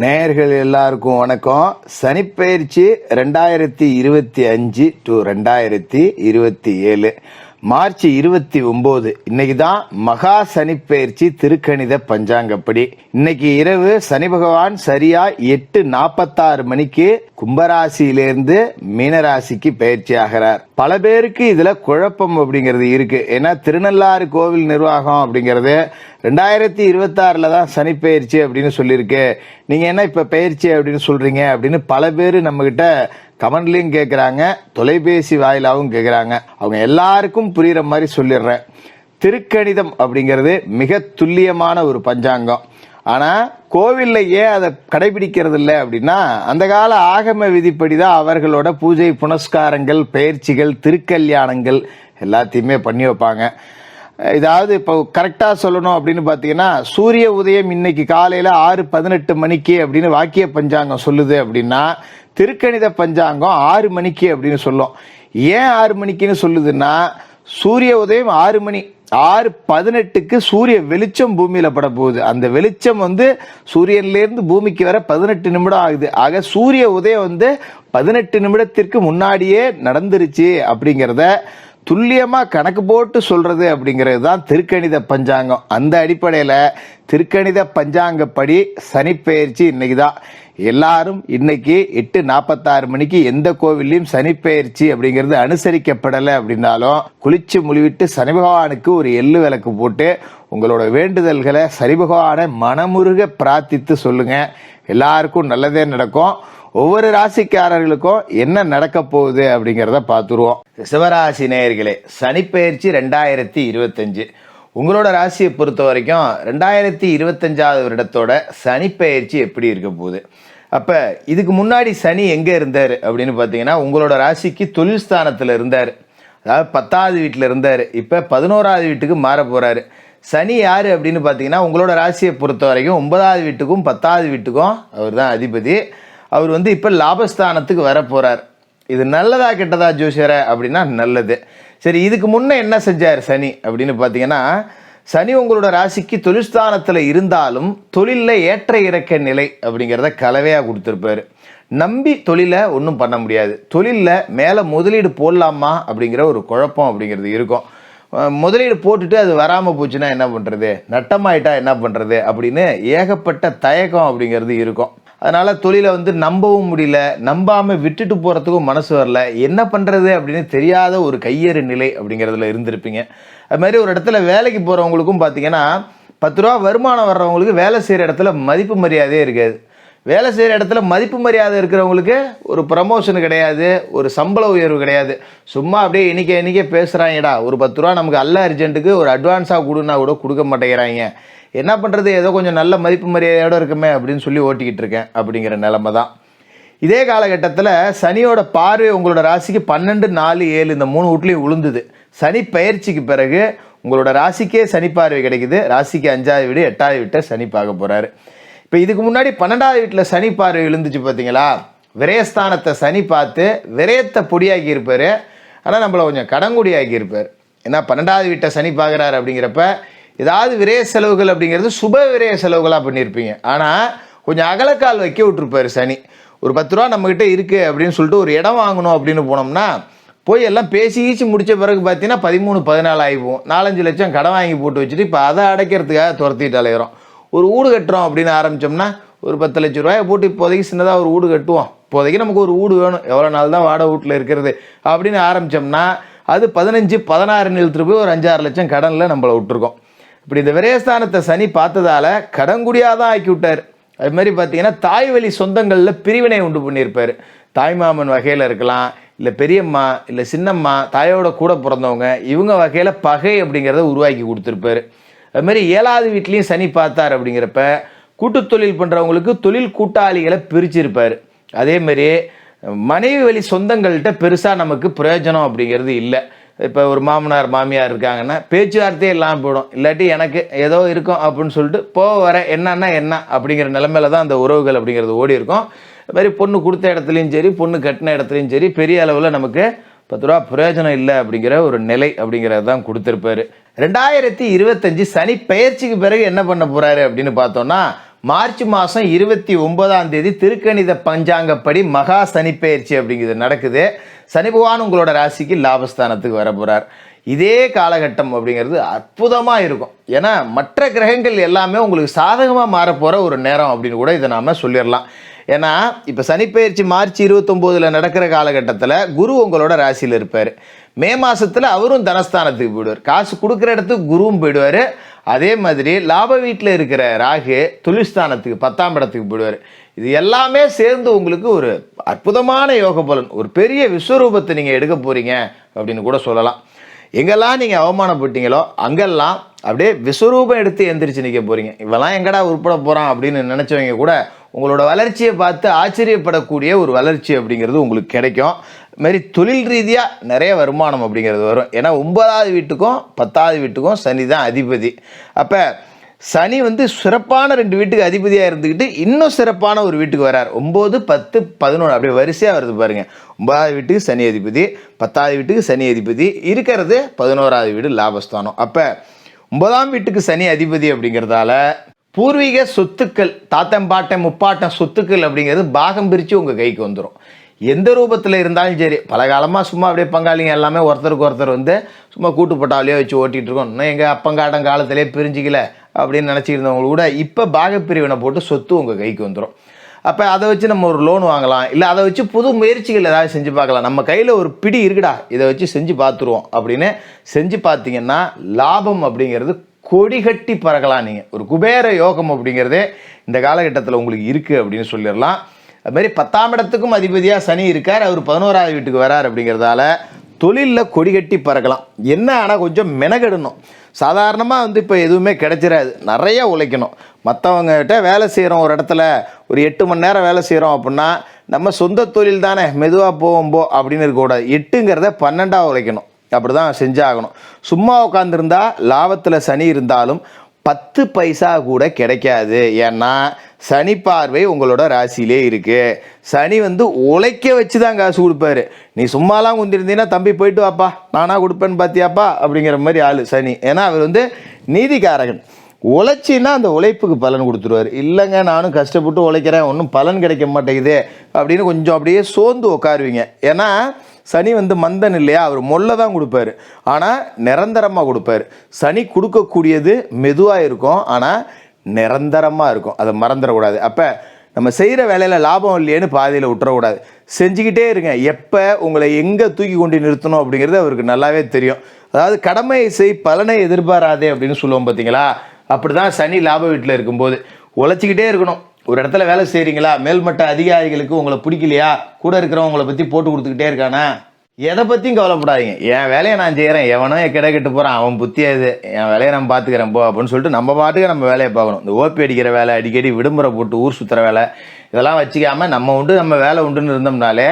நேயர்கள் எல்லாருக்கும் வணக்கம். சனிப்பெயர்ச்சி ரெண்டாயிரத்தி இருபத்தி அஞ்சு டு ரெண்டாயிரத்தி இருபத்தி ஏழு. மார்ச் இருபத்தி ஒன்பது இன்னைக்கு தான் மகா சனிப்பெயர்ச்சி திருக்கணித பஞ்சாங்கப்படி. இன்னைக்கு இரவு சனி பகவான் சரியா எட்டு நாற்பத்தாறு மணிக்கு கும்பராசியிலிருந்து மீனராசிக்கு பயிற்சி ஆகிறார். பல பேருக்கு இதுல குழப்பம் அப்படிங்கிறது இருக்கு. ஏன்னா திருநள்ளாறு கோவில் நிர்வாகம் அப்படிங்கிறது ரெண்டாயிரத்தி இருபத்தி ஆறுல தான் சனி பயிற்சி அப்படின்னு சொல்லியிருக்கு. நீங்க என்ன இப்ப பயிற்சி அப்படின்னு சொல்றீங்க அப்படின்னு பல பேர் நம்ம கிட்ட கமெண்ட்லயும் கேட்குறாங்க தொலைபேசி வாயிலாகவும் கேட்குறாங்க அவங்க எல்லாருக்கும் புரியுற மாதிரி சொல்லிடுறேன். திருக்கணிதம் அப்படிங்கிறது மிக துல்லியமான ஒரு பஞ்சாங்கம். ஆனால் கோவில்ல ஏன் அதை கடைபிடிக்கிறது இல்லை அப்படின்னா அந்த கால ஆகம விதிப்படி தான் அவர்களோட பூஜை புனஸ்காரங்கள் பயிற்சிகள் திருக்கல்யாணங்கள் எல்லாத்தையுமே பண்ணி வைப்பாங்க. இதாவது இப்போ கரெக்டாக சொல்லணும் அப்படின்னு பார்த்தீங்கன்னா சூரிய உதயம் இன்னைக்கு காலையில் ஆறு பதினெட்டு மணிக்கு அப்படின்னு வாக்கிய பஞ்சாங்கம் சொல்லுது அப்படின்னா திருக்கணித பஞ்சாங்கம் ஆறு மணிக்கு அப்படின்னு சொல்லும். ஏன் ஆறு மணிக்குன்னு சொல்லுதுன்னா சூரிய உதயம் ஆறு மணி ஆறு பதினெட்டுக்கு சூரிய வெளிச்சம் பூமியில பட போகுது. அந்த வெளிச்சம் வந்து சூரியன்லேருந்து பூமிக்கு வர பதினெட்டு நிமிடம் ஆகுது. ஆக சூரிய உதயம் வந்து பதினெட்டு நிமிடத்திற்கு முன்னாடியே நடந்துருச்சு அப்படிங்கிறத துல்லியமாக கணக்கு போட்டு சொல்கிறது அப்படிங்கிறது தான் திருக்கணித பஞ்சாங்கம். அந்த அடிப்படையில் திருக்கணித பஞ்சாங்கப்படி சனிப்பெயர்ச்சி இன்னைக்கு தான் எல்லாரும் இன்னைக்கு எட்டு நாற்பத்தாறு மணிக்கு எந்த கோவில்லையும் சனிப்பெயர்ச்சி அப்படிங்கிறது அனுசரிக்கப்படலை அப்படின்னாலும் குளிச்சு முழுவிட்டு சனி பகவானுக்கு ஒரு எள்ளு விளக்கு போட்டு உங்களோட வேண்டுதல்களை சனி பகவானை மனமுருக பிரார்த்தித்து சொல்லுங்கள் எல்லாருக்கும் நல்லதே நடக்கும். ஒவ்வொரு ராசிக்காரர்களுக்கும் என்ன நடக்க போகுது அப்படிங்கிறத பார்த்துருவோம். சிவராசி நேயர்களே சனிப்பெயர்ச்சி ரெண்டாயிரத்தி இருபத்தஞ்சு. உங்களோட ராசியை பொறுத்த வரைக்கும் ரெண்டாயிரத்தி இருபத்தஞ்சாவது வருடத்தோட சனிப்பெயர்ச்சி எப்படி இருக்க போகுது? அப்போ இதுக்கு முன்னாடி சனி எங்கே இருந்தார் அப்படின்னு பார்த்தீங்கன்னா உங்களோட ராசிக்கு தொழில் ஸ்தானத்தில் இருந்தார். அதாவது பத்தாவது வீட்டில் இருந்தார். இப்போ பதினோராவது வீட்டுக்கு மாற போகிறாரு சனி யார் அப்படின்னு பார்த்தீங்கன்னா உங்களோட ராசியை பொறுத்த வரைக்கும் ஒன்பதாவது வீட்டுக்கும் பத்தாவது வீட்டுக்கும் அவர் தான் அதிபதி. அவர் வந்து இப்போ லாபஸ்தானத்துக்கு வர போகிறார் இது நல்லதா கெட்டதா ஜோசியர? அப்படின்னா நல்லது. சரி இதுக்கு முன்னே என்ன செஞ்சார் சனி? அப்படின்னு பார்த்தீங்கன்னா சனி உங்களோட ராசிக்கு தொழிற்ஸ்தானத்தில் இருந்தாலும் தொழிலில் ஏற்ற இறக்க நிலை அப்படிங்கிறத கலவையாக கொடுத்துருப்பாரு. நம்பி தொழிலை ஒன்றும் பண்ண முடியாது. தொழிலில் மேலே முதலீடு போடலாமா அப்படிங்கிற ஒரு குழப்பம் அப்படிங்கிறது இருக்கும். முதலீடு போட்டுட்டு அது வராமல் போச்சுன்னா என்ன பண்ணுறது நட்டமாயிட்டா என்ன பண்ணுறது அப்படின்னு ஏகப்பட்ட தயக்கம் அப்படிங்கிறது இருக்கும். அதனால் தொழிலை வந்து நம்பவும் முடியல நம்பாமல் விட்டுட்டு போகிறதுக்கும் மனசு வரல. என்ன பண்ணுறது அப்படின்னு தெரியாத ஒரு கையேறு நிலை அப்படிங்கிறதுல இருந்திருப்பீங்க. அது மாதிரி ஒரு இடத்துல வேலைக்கு போகிறவங்களுக்கும் பார்த்தீங்கன்னா பத்து ரூபா வருமானம் வர்றவங்களுக்கு வேலை செய்கிற இடத்துல மதிப்பு மரியாதையே இருக்காது. வேலை செய்கிற இடத்துல மதிப்பு மரியாதை இருக்கிறவங்களுக்கு ஒரு ப்ரமோஷன் கிடையாது ஒரு சம்பள உயர்வு கிடையாது. சும்மா அப்படியே இன்றைக்கி இன்றைக்கே பேசுகிறாங்கடா ஒரு பத்து ரூபா நமக்கு அல்ல அர்ஜென்ட்டுக்கு ஒரு அட்வான்ஸாக கொடுன்னா கூட கொடுக்க மாட்டேங்கிறாங்க. என்ன பண்ணுறது ஏதோ கொஞ்சம் நல்ல மதிப்பு மரியாதையோடு இருக்குமே அப்படின்னு சொல்லி ஓட்டிக்கிட்டு இருக்கேன் அப்படிங்கிற நிலமை தான். இதே காலகட்டத்தில் சனியோட பார்வை உங்களோட ராசிக்கு பன்னெண்டு நாலு ஏழு இந்த மூணு வீட்லையும் விழுந்துது சனி பயிற்சிக்கு பிறகு உங்களோட ராசிக்கே சனி பார்வை கிடைக்குது. ராசிக்கு அஞ்சாவது வீடு எட்டாவது வீட்டை சனி பார்க்க போகிறாரு இப்போ இதுக்கு முன்னாடி பன்னெண்டாவது வீட்டில் சனி பார்வை விழுந்துச்சு பார்த்தீங்களா விரயஸ்தானத்தை சனி பார்த்து விரயத்தை பொடியாக்கி இருப்பார் ஆனால் நம்மளை கொஞ்சம் கடங்குடியாக்கி இருப்பார் ஏன்னா பன்னெண்டாவது வீட்டை சனி பார்க்குறாரு அப்படிங்கிறப்ப ஏதாவது விரய செலவுகள் அப்படிங்கிறது சுப விரய செலவுகளாக பண்ணியிருப்பீங்க. ஆனால் கொஞ்சம் அகலக்கால் வைக்க விட்டுருப்பார் சனி. ஒரு பத்து ரூபா நம்மக்கிட்ட இருக்குது அப்படின்னு சொல்லிட்டு ஒரு இடம் வாங்கணும் அப்படின்னு போனோம்னா போய் எல்லாம் பேசி கீச்சு முடிச்ச பிறகு பார்த்தீங்கன்னா பதிமூணு பதினாலு ஆகிப்போம் நாலஞ்சு லட்சம் கடன் வாங்கி போட்டு வச்சுட்டு இப்போ அதை அடைக்கிறதுக்காக துரத்திட்டு அலையிறோம். ஒரு வீடு கட்டுறோம் அப்படின்னு ஆரம்பித்தோம்னா ஒரு பத்து லட்ச ரூபாயை போட்டு இப்போதைக்கு சின்னதாக ஒரு வீடு கட்டுவோம். இப்போதைக்கு நமக்கு ஒரு வீடு வேணும். எவ்வளோ நாள் தான் வாடகை வீட்டில் இருக்கிறது அப்படின்னு ஆரம்பித்தோம்னா அது பதினஞ்சு பதினாறு நிலத்துட்டு போய் ஒரு அஞ்சாறு லட்சம் கடனில் நம்மளை விட்டுருக்கோம். இப்படி இந்த விரயஸ்தானத்தை சனி பார்த்ததால கடங்குடியாக தான் ஆக்கி விட்டார். அது மாதிரி பார்த்தீங்கன்னா தாய் வழி சொந்தங்களில் பிரிவினை உண்டு பண்ணியிருப்பார். தாய்மாமன் வகையில் இருக்கலாம் இல்லை பெரியம்மா இல்லை சின்னம்மா தாயோட கூட பிறந்தவங்க இவங்க வகையில் பகை அப்படிங்கிறத உருவாக்கி கொடுத்துருப்பாரு. அது மாதிரி ஏழாவது வீட்லேயும் சனி பார்த்தார் அப்படிங்கிறப்ப கூட்டு தொழில் பண்ணுறவங்களுக்கு தொழில் கூட்டாளிகளை பிரிச்சிருப்பார். அதேமாரி மனைவி வழி சொந்தங்கள்கிட்ட பெருசாக நமக்கு பிரயோஜனம் அப்படிங்கிறது இல்லை. இப்போ ஒரு மாமனார் மாமியார் இருக்காங்கன்னா பேச்சுவார்த்தையே இல்லாமல் போயிடும். இல்லாட்டி எனக்கு ஏதோ இருக்கும் அப்படின்னு சொல்லிட்டு போக வர என்னன்னா என்ன? அப்படிங்கிற நிலமையில தான் அந்த உறவுகள் அப்படிங்கிறது ஓடி இருக்கும். அது மாதிரி பொண்ணு கொடுத்த இடத்துலையும் சரி பொண்ணு கட்டின இடத்துலையும் சரி பெரிய அளவில் நமக்கு பத்து ரூபா பிரயோஜனம் இல்லை அப்படிங்கிற ஒரு நிலை அப்படிங்கிறது தான் கொடுத்துருப்பாரு. ரெண்டாயிரத்தி இருபத்தஞ்சு சனி பயிற்சிக்கு பிறகு என்ன பண்ண போறாரு அப்படின்னு பார்த்தோம்னா மார்ச் மாதம் இருபத்தி ஒன்பதாம் தேதி திருக்கணித பஞ்சாங்கப்படி மகா சனி பயிற்சி அப்படிங்கிறது நடக்குது. சனி பகவான் உங்களோட ராசிக்கு லாபஸ்தானத்துக்கு வர போகிறார் இதே காலகட்டம் அப்படிங்கிறது அற்புதமாக இருக்கும். ஏன்னா மற்ற கிரகங்கள் எல்லாமே உங்களுக்கு சாதகமாக மாறப்போகிற ஒரு நேரம் அப்படின்னு கூட இதை நாம் சொல்லிடலாம். ஏன்னா இப்போ சனிப்பெயர்ச்சி மார்ச் இருபத்தொம்போதில் நடக்கிற காலகட்டத்தில் குரு உங்களோட ராசியில் இருப்பார். மே மாதத்தில் அவரும் தனஸ்தானத்துக்கு போயிடுவார். காசு கொடுக்குற இடத்துக்கு குருவும் போயிடுவார். அதே மாதிரி லாப வீட்டில் இருக்கிற ராகு தொழில்ஸ்தானத்துக்கு பத்தாம் இடத்துக்கு போயிடுவார். இது எல்லாமே சேர்ந்து உங்களுக்கு ஒரு அற்புதமான யோக பலன் ஒரு பெரிய விஸ்வரூபத்தை நீங்கள் எடுக்க போகிறீங்க அப்படின்னு கூட சொல்லலாம். எங்கெல்லாம் நீங்கள் அவமானப்பட்டீங்களோ அங்கெல்லாம் அப்படியே விஸ்வரூபம் எடுத்து எந்திரிச்சு நிற்க போகிறீங்க இவெல்லாம் எங்கடா உருப்பட போகிறான் அப்படின்னு நினச்சவங்க கூட உங்களோட வளர்ச்சியை பார்த்து ஆச்சரியப்படக்கூடிய ஒரு வளர்ச்சி அப்படிங்கிறது உங்களுக்கு கிடைக்கும். மாரி தொழில் ரீதியாக நிறைய வருமானம் அப்படிங்கிறது வரும். ஏன்னா ஒன்பதாவது வீட்டுக்கும் பத்தாவது வீட்டுக்கும் சனி தான் அதிபதி. அப்போ சனி வந்து சிறப்பான ரெண்டு வீட்டுக்கு அதிபதியாக இருந்துக்கிட்டு இன்னும் சிறப்பான ஒரு வீட்டுக்கு வரார். ஒம்பது பத்து பதினொன்று அப்படியே வரிசையாக வருது பாருங்க. ஒன்பதாவது வீட்டுக்கு சனி அதிபதி பத்தாவது வீட்டுக்கு சனி அதிபதி. இருக்கிறது பதினோராவது வீடு லாபஸ்தானம். அப்போ ஒன்பதாம் வீட்டுக்கு சனி அதிபதி அப்படிங்கிறதால பூர்வீக சொத்துக்கள் தாத்தம் பாட்டம் முப்பாட்டன் சொத்துக்கள் அப்படிங்கிறது பாகம் பிரித்து உங்கள் கைக்கு வந்துடும் எந்த ரூபத்தில் இருந்தாலும் சரி பல காலமாக சும்மா அப்படியே பங்காளிங்க எல்லாமே ஒருத்தருக்கு ஒருத்தர் வந்து சும்மா கூட்டு போட்டாலேயே வச்சு ஓட்டிகிட்டு இருக்கோம். இன்னும் எங்கள் அப்பங்காட்டம் காலத்திலே பிரிஞ்சிக்கல. அப்படின்னு நினச்சிருந்தவங்க கூட இப்போ பாகப்பிரிவினை போட்டு சொத்து உங்கள் கைக்கு வந்துடும் அப்போ அதை வச்சு நம்ம ஒரு லோன் வாங்கலாம். இல்லை அதை வச்சு புது முயற்சிகள் ஏதாவது செஞ்சு பார்க்கலாம். நம்ம கையில் ஒரு பிடி இருக்குடா இதை வச்சு செஞ்சு பார்த்துருவோம் அப்படின்னு செஞ்சு பார்த்தீங்கன்னா லாபம் அப்படிங்கிறது கொடி கட்டி பறக்கலாம் நீங்கள் ஒரு குபேர யோகம் அப்படிங்கிறதே இந்த காலகட்டத்தில் உங்களுக்கு இருக்குது அப்படின்னு சொல்லிடலாம். அதுமாரி பத்தாம் இடத்துக்கும் அதிபதியாக சனி இருக்கார் அவர் பதினோராவது வீட்டுக்கு வரார் அப்படிங்கிறதால தொழிலில் கொடி கட்டி பறக்கலாம். என்ன ஆனால் கொஞ்சம் மெனகெடணும். சாதாரணமாக வந்து இப்போ எதுவுமே கிடைச்சிடாது நிறைய உழைக்கணும். மற்றவங்ககிட்ட வேலை செய்கிறோம் ஒரு இடத்துல ஒரு எட்டு மணி நேரம் வேலை செய்கிறோம் அப்படின்னா நம்ம சொந்த தொழில் தானே மெதுவாக போகும்போ அப்படின்னு இருக்கக்கூடாது. எட்டுங்கிறத பன்னெண்டாக உழைக்கணும். அப்படி தான் செஞ்சாகணும். சும்மா உட்காந்துருந்தா லாபத்தில் சனி இருந்தாலும் பத்து பைசா கூட கிடைக்காது. ஏன்னா சனி பார்வை உங்களோட ராசியிலே இருக்கு. சனி வந்து உழைக்க வச்சு தான் காசு கொடுப்பாரு. நீ சும்மாலாம் குந்திருந்தீங்கன்னா தம்பி போயிட்டு வாப்பா. நானாக கொடுப்பேன்னு பார்த்தியாப்பா அப்படிங்கிற மாதிரி ஆள் சனி. ஏன்னா அவர் வந்து நீதிக்காரகன். உழைச்சின்னா அந்த உழைப்புக்கு பலன் கொடுத்துருவார். இல்லைங்க நானும் கஷ்டப்பட்டு உழைக்கிறேன். ஒன்றும் பலன் கிடைக்க மாட்டேங்குது. அப்படின்னு கொஞ்சம் அப்படியே சோர்ந்து உட்காருவீங்க ஏன்னா சனி வந்து மந்தன் இல்லையா? அவர் மொல்ல தான் கொடுப்பாரு. ஆனால் நிரந்தரமாக கொடுப்பாரு. சனி கொடுக்கக்கூடியது மெதுவாக இருக்கும். ஆனால் நிரந்தரமாக இருக்கும். அதை மறந்துடக்கூடாது. அப்போ நம்ம செய்கிற வேலையில் லாபம் இல்லையேன்னு பாதியில் விட்டுறக்கூடாது. செஞ்சுக்கிட்டே இருங்க. எப்போ உங்களை எங்கே தூக்கி கொண்டு நிறுத்தணும் அப்படிங்கிறது அவருக்கு நல்லாவே தெரியும். அதாவது கடமை செய் பலனை எதிர்பாராதே அப்படின்னு சொல்லுவோம் பார்த்தீங்களா அப்படி தான் சனி லாப வீட்டில் இருக்கும்போது. உழைச்சிக்கிட்டே இருக்கணும். ஒரு இடத்துல வேலை செய்கிறீங்களா மேல்மட்ட அதிகாரிகளுக்கு உங்களை பிடிக்கலையா? கூட இருக்கிறவங்களை பற்றி போட்டு கொடுத்துக்கிட்டே இருக்கானா? எதை பற்றியும் கவலைப்படாதீங்க. என் வேலையை நான் செய்கிறேன் எவனோ என் கிடை போகிறான் அவன் புத்தி அது. என் வேலையை நான் பார்த்துக்கிறேன் போ அப்படின்னு சொல்லிட்டு நம்ம பாட்டுக்கு நம்ம வேலையை பார்க்கணும். இந்த ஓபி அடிக்கிற வேலை அடிக்கடி விடுமுறை போட்டு ஊர் சுற்றுற வேலை இதெல்லாம் வச்சுக்காமல் நம்ம உண்டு நம்ம வேலை உண்டுன்னு இருந்தோம்னாலே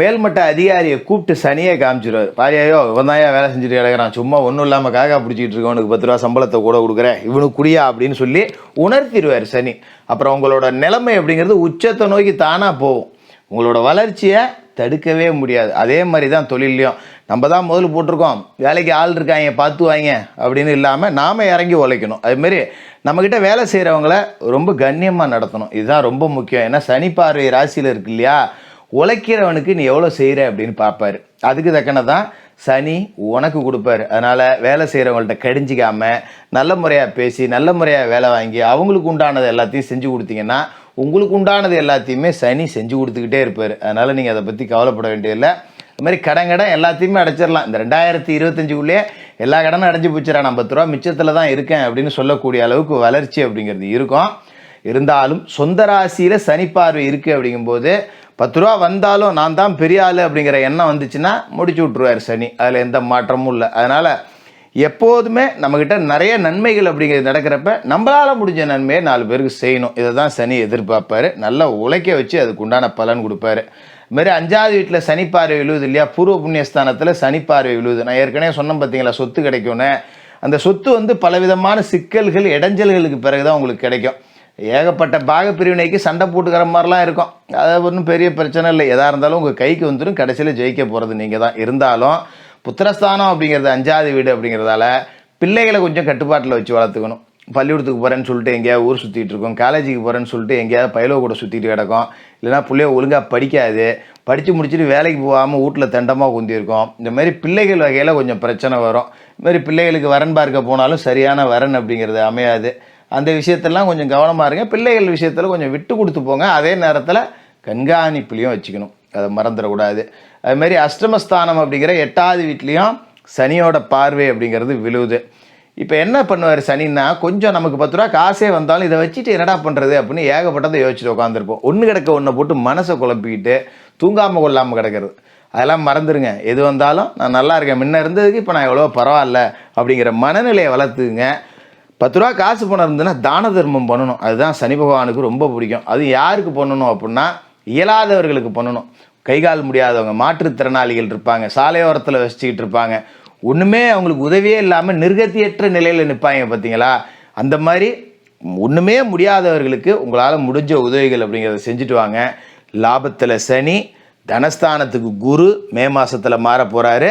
மேல்மட்ட அதிகாரியை கூப்பிட்டு சனியை காமிச்சிருவார். பாரியாயோ இவன் தான் வேலை செஞ்சுட்டு கிடக்கிறான். சும்மா ஒன்றும் இல்லாமல் காக்கா பிடிச்சிட்டு இருக்கவனுக்கு பத்து ரூபா சம்பளத்தை கூட கொடுக்குறேன். இவனுக்கு குடியா அப்படின்னு சொல்லி உணர்த்திடுவார் சனி. அப்புறம் உங்களோட நிலைமை அப்படிங்கிறது உச்சத்தை நோக்கி தானாக போகும். உங்களோட வளர்ச்சியை தடுக்கவே முடியாது. அதே மாதிரி தான் தொழிலையும் நம்ம தான் முதல்ல போட்டிருக்கோம். வேலைக்கு ஆள் இருக்காங்க பார்த்து வாங்க அப்படின்னு இல்லாமல் நாம் இறங்கி உழைக்கணும். அதுமாரி நம்மக்கிட்ட வேலை செய்கிறவங்கள ரொம்ப கண்ணியமாக நடத்தணும். இதுதான் ரொம்ப முக்கியம். ஏன்னா சனி பார்வை ராசியில் இருக்கு இல்லையா? உழைக்கிறவனுக்கு நீ எவ்வளோ செய்கிற அப்படின்னு பார்ப்பாரு. அதுக்கு தக்கன தான் சனி உனக்கு கொடுப்பாரு. அதனால் வேலை செய்கிறவங்கள்ட்ட கடிஞ்சிக்காம நல்ல முறையாக பேசி நல்ல முறையாக வேலை வாங்கி அவங்களுக்கு உண்டானது எல்லாத்தையும் செஞ்சு கொடுத்தீங்கன்னா உங்களுக்கு உண்டானது எல்லாத்தையுமே சனி செஞ்சு கொடுத்துக்கிட்டே இருப்பார். அதனால் நீங்கள் அதை பற்றி கவலைப்பட வேண்டியதில்லை. இது மாதிரி கடன் கடன் எல்லாத்தையுமே அடைச்சிடலாம். இந்த ரெண்டாயிரத்தி இருபத்தஞ்சுக்குள்ளேயே எல்லா கடனும் அடைஞ்சு போச்சுடா நான் பத்து ரூபா மிச்சத்தில் தான் இருக்கேன் அப்படின்னு சொல்லக்கூடிய அளவுக்கு வளர்ச்சி அப்படிங்கிறது இருக்கும். இருந்தாலும் சொந்த ராசியில் சனி பார்வை இருக்குது அப்படிங்கும்போது பத்து ரூபா வந்தாலும் நான் தான் பெரிய ஆள் அப்படிங்கிற எண்ணம் வந்துச்சுன்னா முடிச்சு விட்ருவார் சனி. அதில் எந்த மாற்றமும் இல்லை. அதனால் எப்போதுமே நம்மக்கிட்ட நிறைய நன்மைகள் அப்படிங்கிறது நடக்கிறப்ப நம்மளால் முடிஞ்ச நன்மையை நாலு பேருக்கு செய்யணும். இதை தான் சனி எதிர்பார்ப்பார். நல்லா உழைக்க வச்சு அதுக்கு உண்டான பலன் கொடுப்பாரு. இதுமாரி அஞ்சாவது வீட்டில் சனி பார்வை விழுவுது இல்லையா? பூர்வ புண்ணியஸ்தானத்தில் சனி பார்வை விழுவுது. நான் ஏற்கனவே சொன்னேன் பார்த்தீங்களா சொத்து கிடைக்கும்னு. அந்த சொத்து வந்து பலவிதமான சிக்கல்கள் இடைஞ்சல்களுக்கு பிறகு தான் உங்களுக்கு கிடைக்கும். ஏகப்பட்ட பாக பிரிவினைக்கு சண்டை போட்டுக்கிற மாதிரிலாம் இருக்கும். அது ஒன்றும் பெரிய பிரச்சனை இல்லை. எதாக இருந்தாலும் உங்கள் கைக்கு வந்துடும் கடைசியில் ஜெயிக்க போகிறது நீங்கள் தான். இருந்தாலும் புத்திரஸ்தானம் அப்படிங்கிறது அஞ்சாவது வீடு அப்படிங்கிறதால பிள்ளைகளை கொஞ்சம் கட்டுப்பாட்டில் வச்சு வளர்த்துக்கணும். பள்ளிக்கூடத்துக்கு போகிறேன்னு சொல்லிட்டு எங்கேயாவது ஊர் சுற்றிட்டு இருக்கோம். காலேஜுக்கு போகிறேன்னு சொல்லிட்டு எங்கேயாவது பயிலோ கூட சுற்றிட்டு கிடக்கும். இல்லைன்னா பிள்ளைய ஒழுங்காக படிக்காது. படித்து முடிச்சுட்டு வேலைக்கு போகாமல் வீட்டில் தண்டமாக குந்திருக்கோம். இந்த மாதிரி பிள்ளைகள் வகையில் கொஞ்சம் பிரச்சனை வரும். இது மாதிரி பிள்ளைகளுக்கு வரன் பார்க்க போனாலும் சரியான வரன் அப்படிங்கிறது அமையாது. அந்த விஷயத்தெல்லாம் கொஞ்சம் கவனமாக இருங்க. பிள்ளைகள் விஷயத்தில் கொஞ்சம் விட்டு கொடுத்து போங்க. அதே நேரத்தில் கண்காணிப்புலையும் வச்சுக்கணும். அதை மறந்துடக்கூடாது. அதுமாரி அஷ்டமஸ்தானம் அப்படிங்கிற எட்டாவது வீட்லேயும் சனியோட பார்வை அப்படிங்கிறது விழுவுது இப்போ என்ன பண்ணுவார் சனின்னா கொஞ்சம் நமக்கு பத்து ரூபா காசே வந்தாலும் இதை வச்சுட்டு என்னடா பண்ணுறது அப்படின்னு ஏகப்பட்டதை யோசிச்சுட்டு உட்காந்துருப்போம் ஒன்று கிடக்க ஒன்றை போட்டு மனசை குழப்பிக்கிட்டு தூங்காமல் கொள்ளாமல் கிடக்கிறது. அதெல்லாம் மறந்துடுங்க எது வந்தாலும் நான் நல்லா இருக்கேன். முன்ன இருந்ததுக்கு இப்போ நான் எவ்வளோ பரவாயில்ல அப்படிங்கிற மனநிலையை வளர்த்துங்க. பத்து ரூபா காசு பணம் இருந்ததுன்னா தான தர்மம் பண்ணணும். அதுதான் சனி பகவானுக்கு ரொம்ப பிடிக்கும். அது யாருக்கு பண்ணணும் அப்படின்னா இயலாதவர்களுக்கு பண்ணணும். கை கால் முடியாதவங்க மாற்றுத்திறனாளிகள் இருப்பாங்க சாலையோரத்தில் வச்சுக்கிட்டு இருப்பாங்க. ஒன்றுமே அவங்களுக்கு உதவியே இல்லாமல் நிர்கத்தியற்ற நிலையில் நிற்பாங்க பார்த்தீங்களா அந்த மாதிரி ஒன்றுமே முடியாதவர்களுக்கு உங்களால் முடிஞ்ச உதவிகள் அப்படிங்கிறத செஞ்சுட்டு வாங்க. லாபத்தில் சனி தனஸ்தானத்துக்கு குரு மே மாதத்தில் மாற போகிறாரு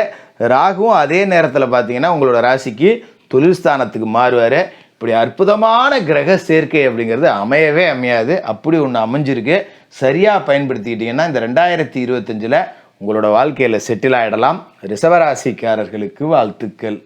ராகுவும் அதே நேரத்தில் பார்த்தீங்கன்னா உங்களோட ராசிக்கு தொழில் ஸ்தானத்துக்கு மாறுவார். இப்படி அற்புதமான கிரக சேர்க்கை அப்படிங்கிறது அமையவே அமையாது. அப்படி ஒன்று அமைஞ்சிருக்கு. சரியாக பயன்படுத்திக்கிட்டிங்கன்னா இந்த ரெண்டாயிரத்தி இருபத்தஞ்சில் உங்களோட வாழ்க்கையில் செட்டில் ஆகிடலாம் ரிசவராசிக்காரர்களுக்கு வாழ்த்துக்கள்.